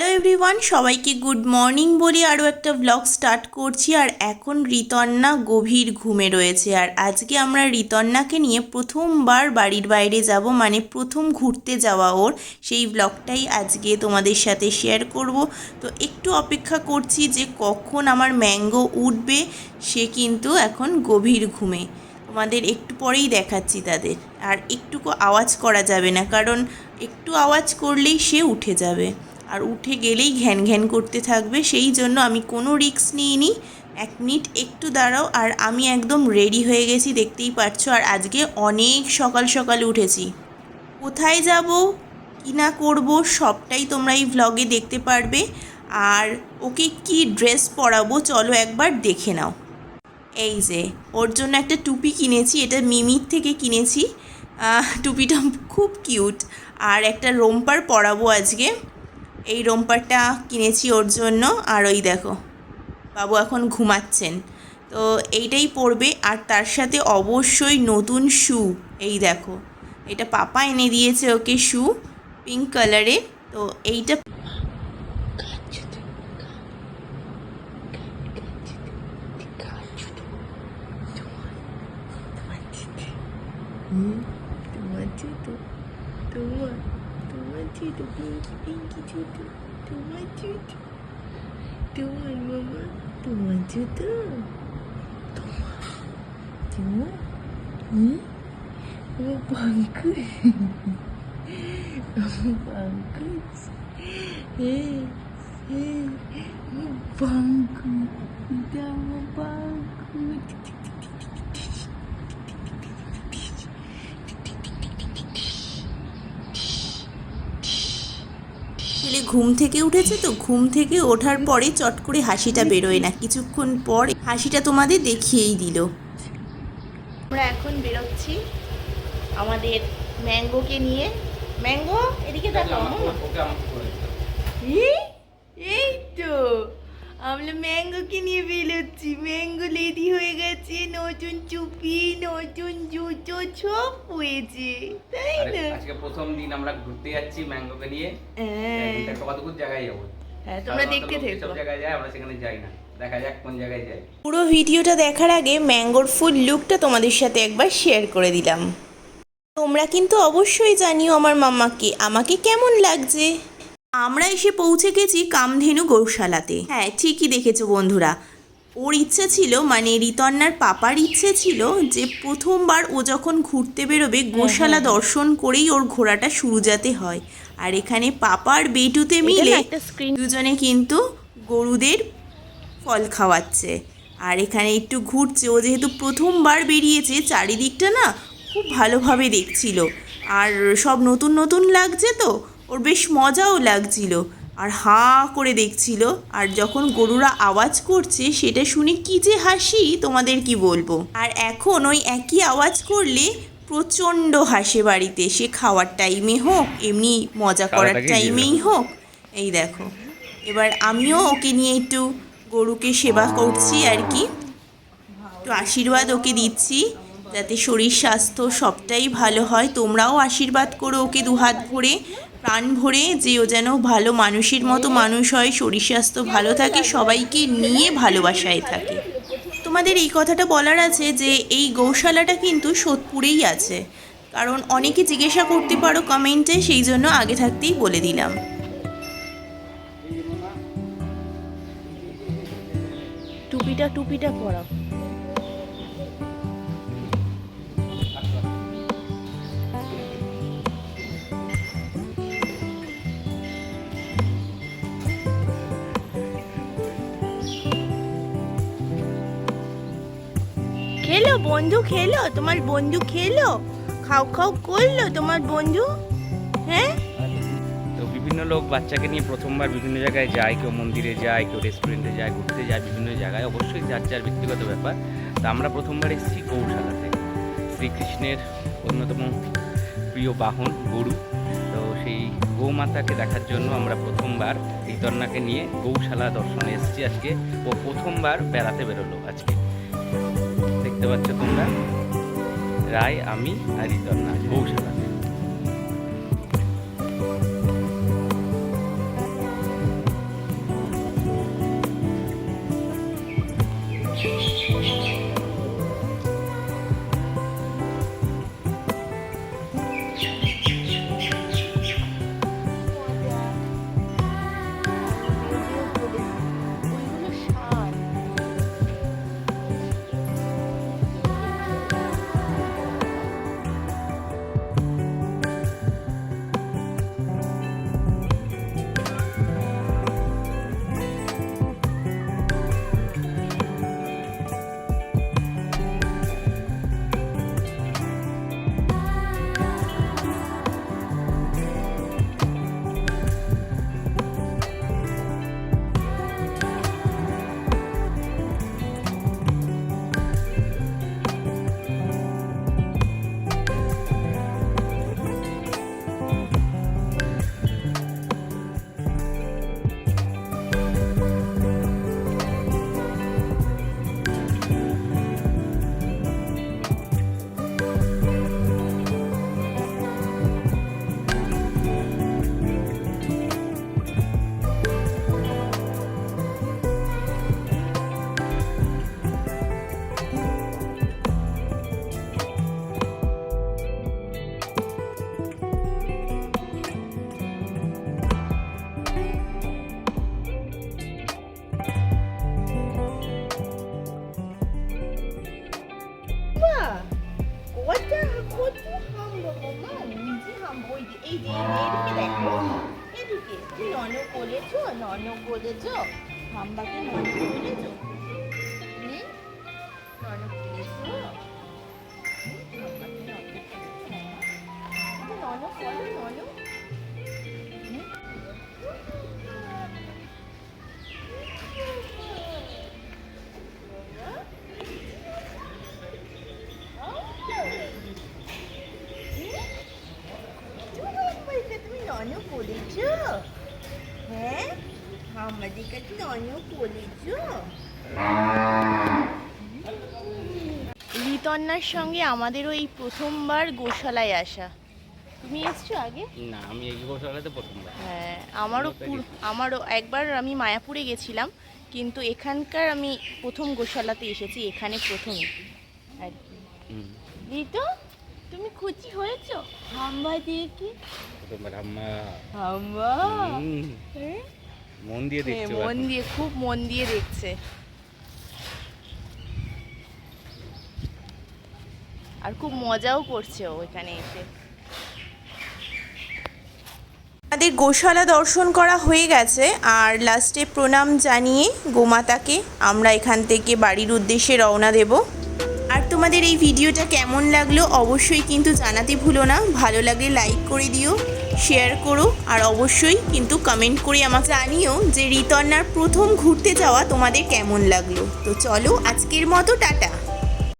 Hello everyone সবাইকে good morning বলে আরও একটা ব্লগ স্টার্ট করছি। আর এখন ঋতন্না গভীর ঘুমে রয়েছে। আর আজকে আমরা ঋতন্নাকে নিয়ে প্রথমবার বাড়ির বাইরে যাব মানে প্রথম ঘুরতে যাওয়া ওর। সেই ব্লগটাই আজকে তোমাদের সাথে শেয়ার করব। তো একটু অপেক্ষা করছি যে কখন আমার ম্যাঙ্গো উঠবে, সে কিন্তু এখন গভীর ঘুমে। তোমাদের একটু পরেই দেখাচ্ছি তাদের। আর একটুকু আওয়াজ করা যাবে না, কারণ একটু আওয়াজ করলেই সে উঠে যাবে। আর উঠে গেলেই ঘ্যান ঘ্যান করতে থাকবে। সেই জন্য আমি কোনো রিস্ক নিইনি। এক মিনিট একটু দাঁড়াও আর আমি একদম রেডি হয়ে গেছি, দেখতেই পাচ্ছ আর আজকে অনেক সকাল সকাল উঠেছি। কোথায় যাব? কি না করব? সবটাই তোমরা এই ভ্লগে দেখতে পারবে। আর ওকে কি ড্রেস পরাবো? চলো একবার দেখে নাও। এই যে, ওর জন্য একটা টুপি কিনেছি। এটা মিমির থেকে কিনেছি। টুপিটা খুব কিউট আর একটা রোম্পার পরাবো আজকে। এই রোম্পারটা কিনেছি ওর জন্য, আর ওই দেখো, বাবু এখন ঘুমাচ্ছেন। তো এইটাই পরবে, আর তার সাথে অবশ্যই নতুন শু, এই দেখো। এটা পাপা এনে দিয়েছে ওকে শু, পিঙ্ক কালারে, তো এইটা তোমার জুতো তোমার তোমার জুতো পিঙ্কি পিঙ্কি জুতো তোমার জুতো তোমার মামা তোমার জুতো তোমার তোমার হুম আমার পাঙ্কুশ আমার পাঙ্কুশ হ্যাঁ হ্যাঁ আমার পাঙ্কুশ এটা আমার পাঙ্কুশ ঘুম থেকে উঠেছে তো ঘুম থেকে ওঠার পরে চট করে হাসিটা বেরোয় না। কিছুক্ষণ পর হাসিটা তোমাদের দেখিয়েই দিল। আমরা এখন বেরোচ্ছি আমাদের ম্যাঙ্গোকে নিয়ে। ম্যাঙ্গো এদিকে দেখো এই এই তো। আমরা ম্যাঙ্গোকে নিয়ে বেরোচ্ছি। ম্যাঙ্গো লেডি হয়ে গেছে। নতুন চুপি নতুন জুতো সব হয়েছে তাই না? আজকে প্রথম দিন আমরা ঘুরতে যাচ্ছি ম্যাঙ্গোকে নিয়ে। হ্যাঁ। কতক্ষণ জায়গায় যাব। হ্যাঁ তোমরা দেখতে থেকো। যেসব জায়গায় যায় আমরা সেখানে যাই না। দেখা যাক কোন জায়গায় যাই পুরো ভিডিওটা দেখার আগে ম্যাঙ্গোর ফুল লুকটা তোমাদের সাথে একবার শেয়ার করে দিলাম। তোমরা কিন্তু অবশ্যই জানিও আমার মাম্মাকে। আমাকে কেমন লাগছে? আমরা এসে পৌঁছে গেছি কামধেনু গৌশালাতে। হ্যাঁ ঠিকই দেখেছ বন্ধুরা। ওর ইচ্ছে ছিল মানে রিতন্নার পাপার ইচ্ছে ছিল যে প্রথমবার ও যখন ঘুরতে বেরোবে গোশালা দর্শন করেই ওর ঘোড়াটা শুরু যাতে হয়। আর এখানে পাপার বেটুতে মিলে দুজনে কিন্তু গরুদের ফল খাওয়াচ্ছে। আর এখানে একটু ঘুরছে ও যেহেতু প্রথমবার বেরিয়েছে চারিদিকটা না খুব ভালোভাবে দেখছিল। আর সব নতুন নতুন লাগছে তো ওর বেশ মজাও লাগছিল। আর হাঁ করে দেখছিল। আর যখন গরুরা আওয়াজ করছে সেটা শুনে কি যে হাসি তোমাদের কি বলব? আর এখন ওই একই আওয়াজ করলে প্রচণ্ড হাসে বাড়িতে। সে খাওয়ার টাইমে হোক এমনি মজা করার টাইমেই হোক। এই দেখো। এবার আমিও ওকে নিয়ে একটু গরুকে সেবা করছি আর কি। একটু আশীর্বাদ ওকে দিচ্ছি। যাতে শরীর, স্বাস্থ্য সবটাই ভালো হয়। তোমরাও আশীর্বাদ করো ওকে দুহাত ভরে, প্রাণ ভরে, যে ও যেন ভালো মানুষের মতো মানুষ হয়, শরীর, স্বাস্থ্য ভালো থাকে, সবাইকে নিয়ে ভালোবাসায় থাকে। তোমাদের এই কথাটা বলার আছে যে, এই গৌশালাটা কিন্তু সোদপুরেই আছে। কারণ অনেকে জিজ্ঞাসা করতে পারো কমেন্টে, সেই জন্য আগে থাকতেই বলে দিলাম। টুপিটা টুপিটা পরাও। খেলো, বন্ধু খেলো, তোমার বন্ধু খেলো, খাও খাও করল তোমার বন্ধু হ্যাঁ? তো বিভিন্ন লোক বাচ্চাকে নিয়ে প্রথমবার বিভিন্ন জায়গায় যায়, কেউ মন্দিরে যায়, কেউ রেস্টুরেন্টে যায়, ঘুরতে যায়, বিভিন্ন জায়গায়। অবশ্যই যার যার ব্যক্তিগত ব্যাপার। তো আমরা প্রথমবার এসেছি গৌশালাতে শ্রীকৃষ্ণের অন্যতম প্রিয় বাহন, গরু। তো সেই গৌমাতাকে দেখার জন্য আমরা প্রথমবার ঋতন্নাকে নিয়ে গৌশালা দর্শনে এসেছি আজকে। ও প্রথমবার বেড়াতে বেরোলো আজকে। দেখতে পাচ্ছ তোমরা। রায় আমি আর ইতর না বউ গৌশালাতে রকম না নিজে হাম্বই এই যে এদিকে দেখো এদিকে তুই নন বলেছ নন বলেছ হাম্বাকে নন রিতন্নার সঙ্গে আমাদেরও এই প্রথমবার গোশালায় আসা। তুমি এসছো আগে? না আমি এই গোশালাতে প্রথমবার। হ্যাঁ আমারও আমারও একবার আমি মায়াপুরে গেছিলাম কিন্তু এখানকার আমি প্রথম গোশালাতে এসেছি এখানে প্রথম। আর কি তুমি খুশি হয়েছো? হাম্বা দিয়ে কি? প্রথমবার হাম্বা হ্যাঁ? মন দিয়ে হ্যাঁ, দেখছ মন দিয়ে খুব মন দিয়ে দেখছে। আর খুব মজাও করছে ও এখানে এসে। আমাদের গোশালা দর্শন করা হয়ে গেছে আর লাস্টে প্রণাম জানিয়ে গোমাতাকে আমরা এখান থেকে বাড়ির উদ্দেশ্যে রওনা দেব। তোমাদের এই ভিডিওটা কেমন লাগল অবশ্যই কিন্তু জানাতে ভুলো না। ভালো লাগলে লাইক করে দিও শেয়ার করো, আর অবশ্যই কিন্তু কমেন্ট করে আমাকে জানিও যে রিতন্নার প্রথম ঘুরতে যাওয়া তোমাদের কেমন লাগল। তো চলো আজকের মতো, টাটা।